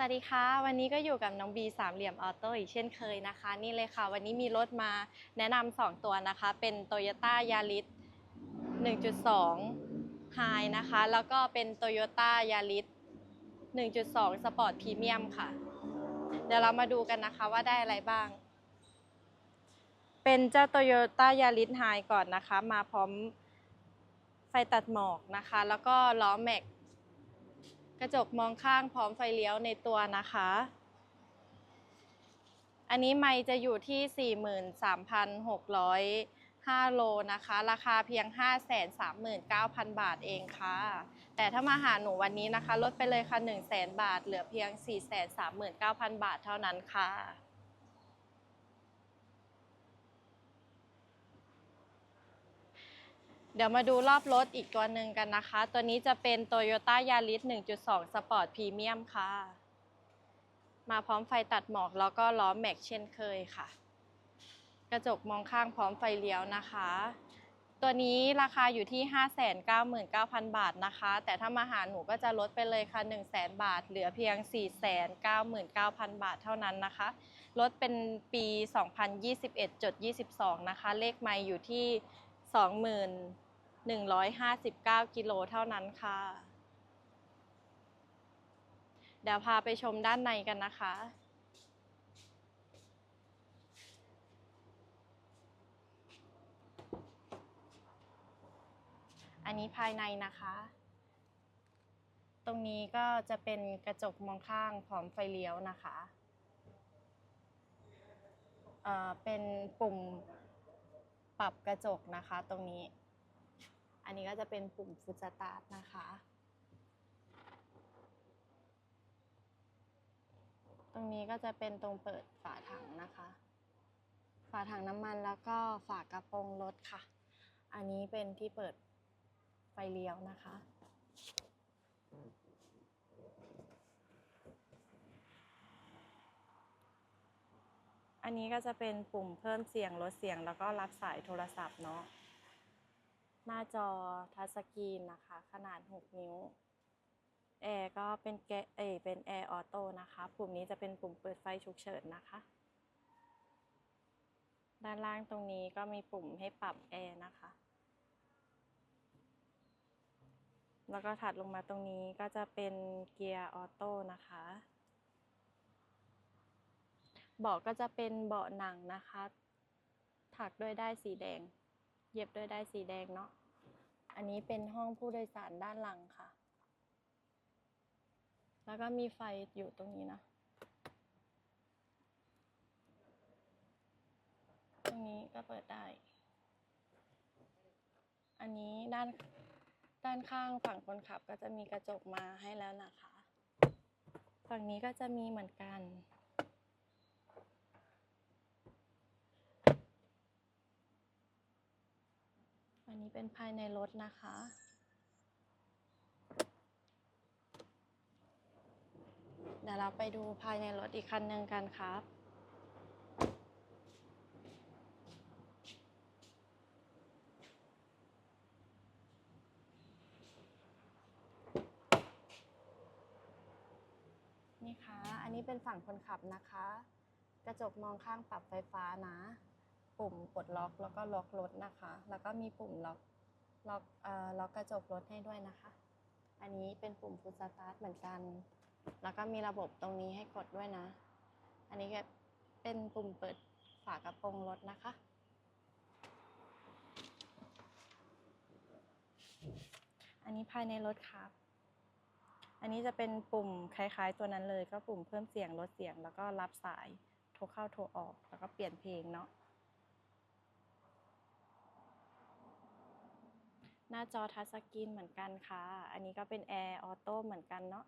สวัสดีค่ะ วันนี้ก็อยู่กับน้องบีสามเหลี่ยมออโต้อีกเช่นเคยนะคะ นี่เลยค่ะ วันนี้มีรถมาแนะนำสองตัวนะคะ เป็น Toyota Yaris 1.2 High นะคะ แล้วก็เป็น Toyota Yaris 1.2 Sport Premium ค่ะ เดี๋ยวเรามาดูกันนะคะว่าได้อะไรบ้าง เป็นเจ้า Toyota Yaris High ก่อนนะคะ มาพร้อมไฟตัดหมอกนะคะ แล้วก็ล้อแม็ก กระจกมองข้างพร้อมไฟเลี้ยวในตัวนะคะ อันนี้ไม่จะอยู่ที่ 43,605 โลนะคะ ราคาเพียง 539,000 บาทเองค่ะ แต่ถ้ามาหาหนูวันนี้นะคะ ลดไปเลยค่ะ 100,000บาท เหลือเพียง 439,000 บาทเท่านั้นค่ะ เดี๋ยวมาดูรอบรถอีกตัวหนึ่งกันนะคะ ตัวนี้จะเป็น Toyota Yaris 1.2 Sport Premium ค่ะ มาพร้อมไฟตัดหมอกแล้วก็ล้อแม็กเช่นเคยค่ะ กระจกมองข้างพร้อมไฟเลี้ยวนะคะ ตัวนี้ราคาอยู่ที่ 599,000 บาทนะคะ แต่ถ้ามาหาหนูก็จะลดไปเลยค่ะ 100,000 บาท เหลือเพียง 499,000 บาทเท่านั้นนะคะรถเป็นปี 2021.22 นะคะ เลขไมล์อยู่ที่ 159 กิโลเท่านั้นค่ะ เดี๋ยวพาไปชมด้านในกันนะคะ อันนี้ภายในนะคะ ตรงนี้ก็จะเป็นกระจกมองข้างพร้อมไฟเลี้ยวนะคะเเป็นปุ่มปรับกระจกนะคะตรงนี้ อันนี้ก็จะเป็นปุ่มฟุตสตาร์ทนะคะ ตรงนี้ก็จะเป็นตรงเปิดฝาถังนะคะ ฝาถังน้ำมันแล้วก็ฝากระโปรงรถค่ะ อันนี้เป็นที่เปิดไฟเลี้ยวนะคะอันนี้ก็จะเป็นปุ่มเพิ่มเสียงลดเสียงแล้วก็รับสายโทรศัพท์เนาะ หน้าจอทัชสกรีนนะคะ ขนาด 6 นิ้วแอร์ก็เป็นแกเอเป็นแอร์ออโต้นะคะ ปุ่มนี้จะเป็นปุ่มเปิดไฟฉุกเฉินนะคะ ด้านล่างตรงนี้ก็มีปุ่มให้ปรับแอร์นะคะ แล้วก็ถัดลงมาตรงนี้ก็จะเป็นเกียร์ออโต้นะคะเบาะก็จะเป็นเบาะหนังนะคะ ถักด้วยได้สีแดง เย็บด้วยได้สีแดงเนาะ อันนี้เป็นห้องผู้โดยสารด้านหลังค่ะ แล้วก็มีไฟอยู่ตรงนี้นะ ตรงนี้ก็เปิดได้ อันนี้ด้านด้านข้างฝั่งคนขับก็จะมีกระจกมาให้แล้วนะคะ ฝั่งนี้ก็จะมีเหมือนกัน อั นี้เป็นภายในรถนะคะ เดี๋ยวเราไปดูภายในรถอีกคันหนึ่งกันครับนี่ค่ะ อันนี้เป็นฝั่งคนขับนะคะ กระจกมองข้างปรับไฟฟ้านะ ปุ่มปลดล็อกแล้วก็ล็อกรถนะคะ แล้วก็มีปุ่มล็อกล็อกเอ่อล็อกกระจกรถให้ด้วยนะคะ อันนี้เป็นปุ่มฟุตสตาร์ทเหมือนกัน แล้วก็มีระบบตรงนี้ให้กดด้วยนะ อันนี้ก็เป็นปุ่มเปิดฝากระโปรงรถนะคะ อันนี้ภายในรถครับ อันนี้จะเป็นปุ่มคล้ายๆ ตัวนั้นเลย ก็ปุ่มเพิ่มเสียงลดเสียง แล้วก็รับสายโทรเข้าโทรออก แล้วก็เปลี่ยนเพลงเนาะ หน้าจอทัชสกรีนเหมือนกันค่ะ อันนี้ก็เป็นแอร์ออโต้เหมือนกันเนาะ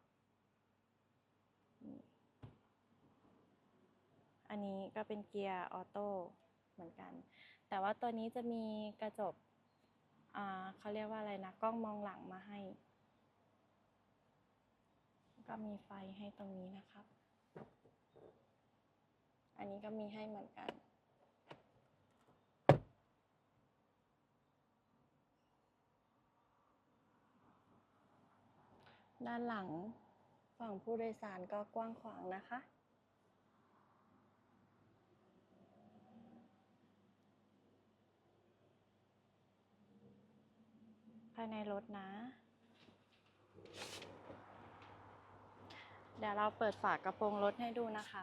อันนี้ก็เป็นเกียร์ออโต้เหมือนกัน แต่ว่าตัวนี้จะมีกระจกเขาเรียกว่าอะไรนะ กล้องมองหลังมาให้ ก็มีไฟให้ตรงนี้นะครับ อันนี้ก็มีให้เหมือนกัน ด้านหลังฝั่งผู้โดยสารก็กว้างขวางนะคะ ภายในรถนะ เดี๋ยวเราเปิดฝากระโปรงรถให้ดูนะคะ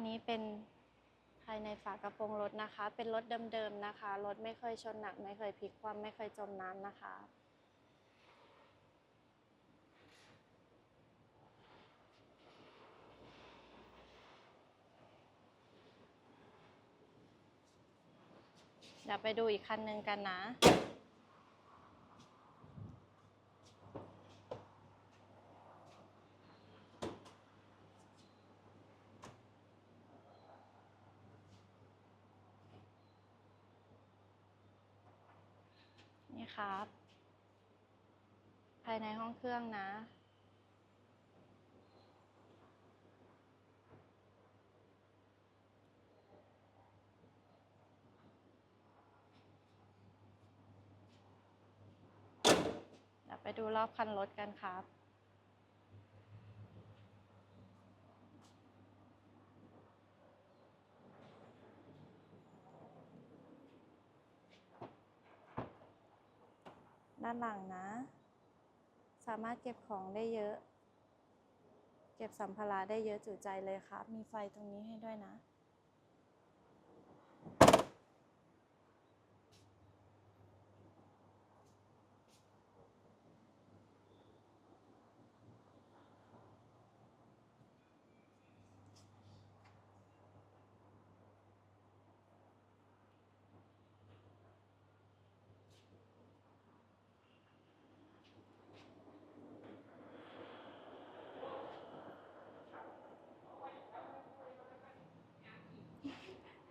นนี้เป็นภายในฝากระโปรงรถนะคะ เป็นรถเดิมๆนะคะ รถไม่เคยชนหนัก ไม่เคยพลิกคว่ำไม่เคยจมน้ำนะคะ เดี๋ยวไปดูอีกคันหนึ่งกันนะ ครับ ภายในห้องเครื่องนะ เดี๋ยวไปดูรอบคันรถกันครับานหลังนะ สามารถเก็บของได้เยอะ เก็บสัมภาระได้เยอะจุใจเลยครับ มีไฟตรงนี้ให้ด้วยนะ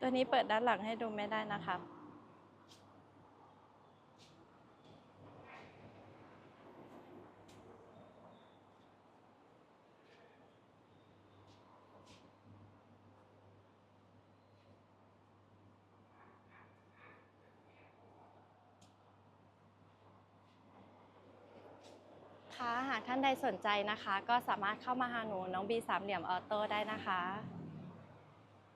ตัวนี้เปิดด้านหลังให้ดูไม่ได้นะครับค่ะหากท่านใดสนใจนะคะ ก็สามารถเข้ามาหาหนูน้องบีสามเหลี่ยมออโต้ได้นะคะ